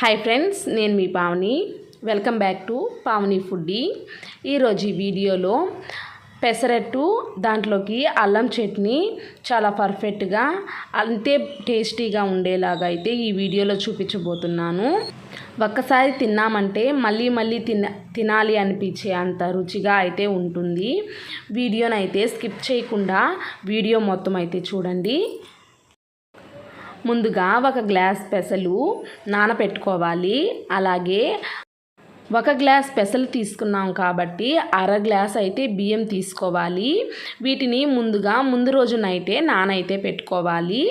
Hi friends నేను మీ Pavani. Welcome back to Pavani foodie ఈరోజు ఈ వీడియోలో పెసరట్టు దాంట్లోకి అల్లం చట్నీ చాలా పర్ఫెక్ట్గా అంతే టేస్టీగా ఉండేలాగా అయితే ఈ వీడియోలో చూపించబోతున్నాను. ఒక్కసారి తిన్నామంటే మళ్ళీ మళ్ళీ తిన తినాలి అనిపించే అంత రుచిగా అయితే ఉంటుంది. వీడియోనైతే స్కిప్ చేయకుండా వీడియో మొత్తం అయితే చూడండి. ముందుగా ఒక గ్లాస్ పెసలు నానపెట్టుకోవాలి. అలాగే ఒక గ్లాస్ పెసలు తీసుకున్నాం కాబట్టి అర గ్లాస్ అయితే బియ్యం తీసుకోవాలి. వీటిని ముందుగా ముందు రోజు నైటే నానైతే పెట్టుకోవాలి.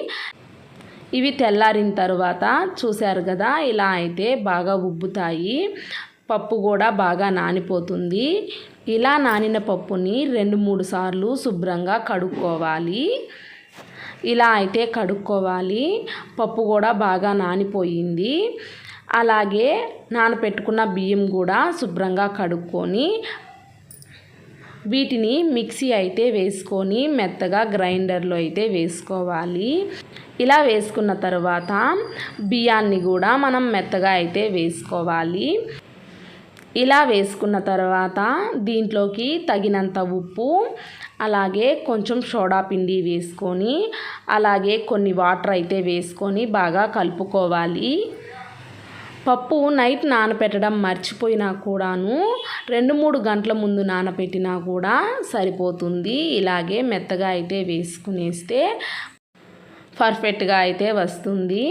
ఇవి తెల్లారిన తర్వాత చూశారు కదా ఇలా అయితే బాగా ఉబ్బుతాయి. పప్పు కూడా బాగా నానిపోతుంది. ఇలా నానిన పప్పుని రెండు మూడు సార్లు శుభ్రంగా కడుక్కోవాలి. ఇలా అయితే కడుక్కోవాలి. పప్పు కూడా బాగా నానిపోయింది. అలాగే నానపెట్టుకున్న బియ్యం కూడా శుభ్రంగా కడుక్కొని వీటిని మిక్సీ అయితే వేసుకొని మెత్తగా గ్రైండర్లో అయితే వేసుకోవాలి. ఇలా వేసుకున్న తర్వాత బియ్యాన్ని కూడా మనం మెత్తగా అయితే వేసుకోవాలి. ఇలా వేసుకున్న తర్వాత దీంట్లోకి తగినంత ఉప్పు అలాగే కొంచెం సోడా పిండి వేసుకొని అలాగే కొన్ని వాటర్ అయితే వేసుకొని బాగా కలుపుకోవాలి. పప్పు నైట్ నానపెట్టడం మర్చిపోయినా కూడాను రెండు మూడు గంటల ముందు నానపెట్టినా కూడా సరిపోతుంది. ఇలాగే మెత్తగా అయితే వేసుకునేస్తే పర్ఫెక్ట్గా అయితే వస్తుంది.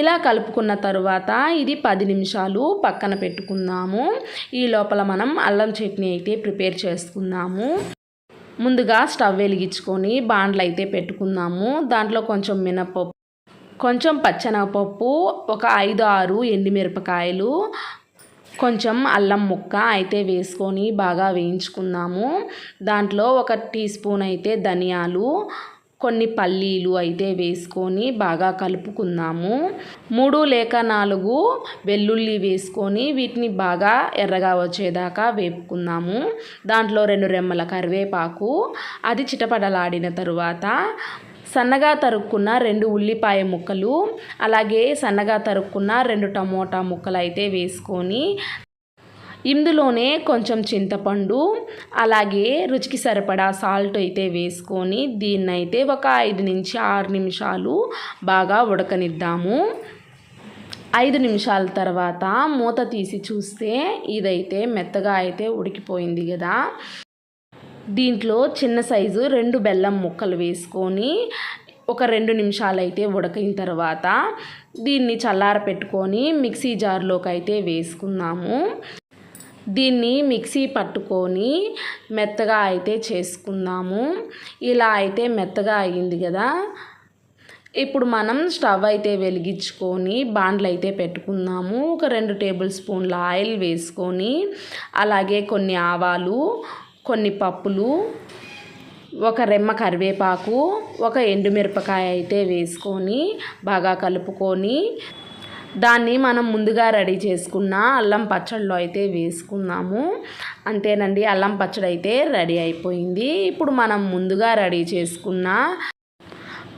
ఇలా కలుపుకున్న తరువాత ఇది పది నిమిషాలు పక్కన పెట్టుకుందాము. ఈ లోపల మనం అల్లం చట్నీ అయితే ప్రిపేర్ చేసుకుందాము. ముందుగా స్టవ్ వెలిగించుకొని బాండ్లు అయితే పెట్టుకుందాము. దాంట్లో కొంచెం మినపప్పు కొంచెం పచ్చెనగపప్పు ఒక ఐదు ఆరు ఎండిమిరపకాయలు కొంచెం అల్లం ముక్క అయితే వేసుకొని బాగా వేయించుకుందాము. దాంట్లో ఒక టీ స్పూన్ అయితే ధనియాలు కొన్ని పల్లీలు అయితే వేసుకొని బాగా కలుపుకుందాము. మూడు లేక నాలుగు వెల్లుల్లి వేసుకొని వీటిని బాగా ఎర్రగా వచ్చేదాకా వేపుకుందాము. దాంట్లో రెండు రెమ్మల కరివేపాకు అది చిటపడలాడిన తరువాత సన్నగా తరుక్కున్న రెండు ఉల్లిపాయ ముక్కలు అలాగే సన్నగా తరుక్కున్న రెండు టమోటా ముక్కలు అయితే వేసుకొని ఇందులోనే కొంచెం చింతపండు అలాగే రుచికి సరిపడా సాల్ట్ అయితే వేసుకొని దీన్నైతే ఒక ఐదు నుంచి ఆరు నిమిషాలు బాగా ఉడకనిద్దాము. ఐదు నిమిషాల తర్వాత మూత తీసి చూస్తే ఇదైతే మెత్తగా అయితే ఉడికిపోయింది కదా. దీంట్లో చిన్న సైజు రెండు బెల్లం ముక్కలు వేసుకొని ఒక రెండు నిమిషాలు అయితే ఉడకిన తర్వాత దీన్ని చల్లార పెట్టుకొని మిక్సీ జార్లోకి అయితే వేసుకున్నాము దీన్ని మిక్సీ పట్టుకొని మెత్తగా అయితే చేసుకుందాము. ఇలా అయితే మెత్తగా అయ్యింది కదా. ఇప్పుడు మనం స్టవ్ అయితే వెలిగించుకొని బాండ్లు అయితే పెట్టుకుందాము. ఒక రెండు టేబుల్ స్పూన్ల ఆయిల్ వేసుకొని అలాగే కొన్ని ఆవాలు కొన్ని పప్పులు ఒక రెమ్మ కరివేపాకు ఒక ఎండుమిరపకాయ అయితే వేసుకొని బాగా కలుపుకొని దాన్ని మనం ముందుగా రెడీ చేసుకున్న అల్లం పచ్చడిలో అయితే వేసుకున్నాము అంతేనండి అల్లం పచ్చడి అయితే రెడీ అయిపోయింది. ఇప్పుడు మనం ముందుగా రెడీ చేసుకున్న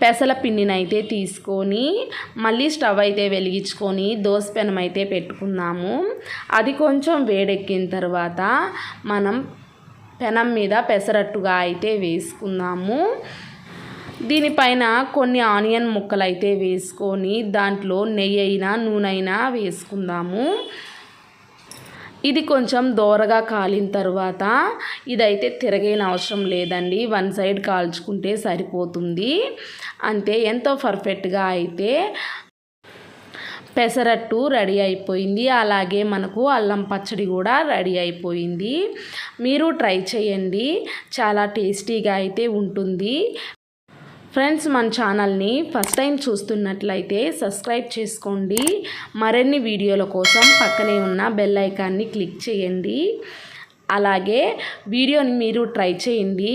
పెసల పిండినైతే తీసుకొని మళ్ళీ స్టవ్ అయితే వెలిగించుకొని దోశ పెనం అయితే పెట్టుకుందాము. అది కొంచెం వేడెక్కిన తర్వాత మనం పెనం మీద పెసరట్టుగా అయితే వేసుకుందాము. దీనిపైన కొన్ని ఆనియన్ ముక్కలు అయితే వేసుకొని దాంట్లో నెయ్యి అయినా నూనె అయినా వేసుకుందాము. ఇది కొంచెం దోరగా కాలిన తర్వాత ఇదైతే తిరగైన అవసరం లేదండి. వన్ సైడ్ కాల్చుకుంటే సరిపోతుంది. అంతే ఎంతో పర్ఫెక్ట్గా అయితే పెసరట్టు రెడీ అయిపోయింది. అలాగే మనకు అల్లం పచ్చడి కూడా రెడీ అయిపోయింది. మీరు ట్రై చేయండి. చాలా టేస్టీగా అయితే ఉంటుంది. ఫ్రెండ్స్ మన ఛానల్ని ఫస్ట్ టైం చూస్తున్నట్లయితే సబ్స్క్రైబ్ చేసుకోండి. మరిన్ని వీడియోల కోసం పక్కనే ఉన్న బెల్ ఐకాన్ని క్లిక్ చేయండి. అలాగే వీడియోని మీరు ట్రై చేయండి.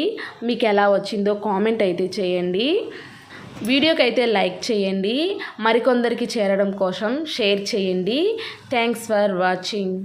మీకు ఎలా వచ్చిందో కామెంట్ అయితే చేయండి. వీడియోకి అయితే లైక్ చేయండి. మరికొందరికి చేరడం కోసం షేర్ చేయండి. Thanks for watching.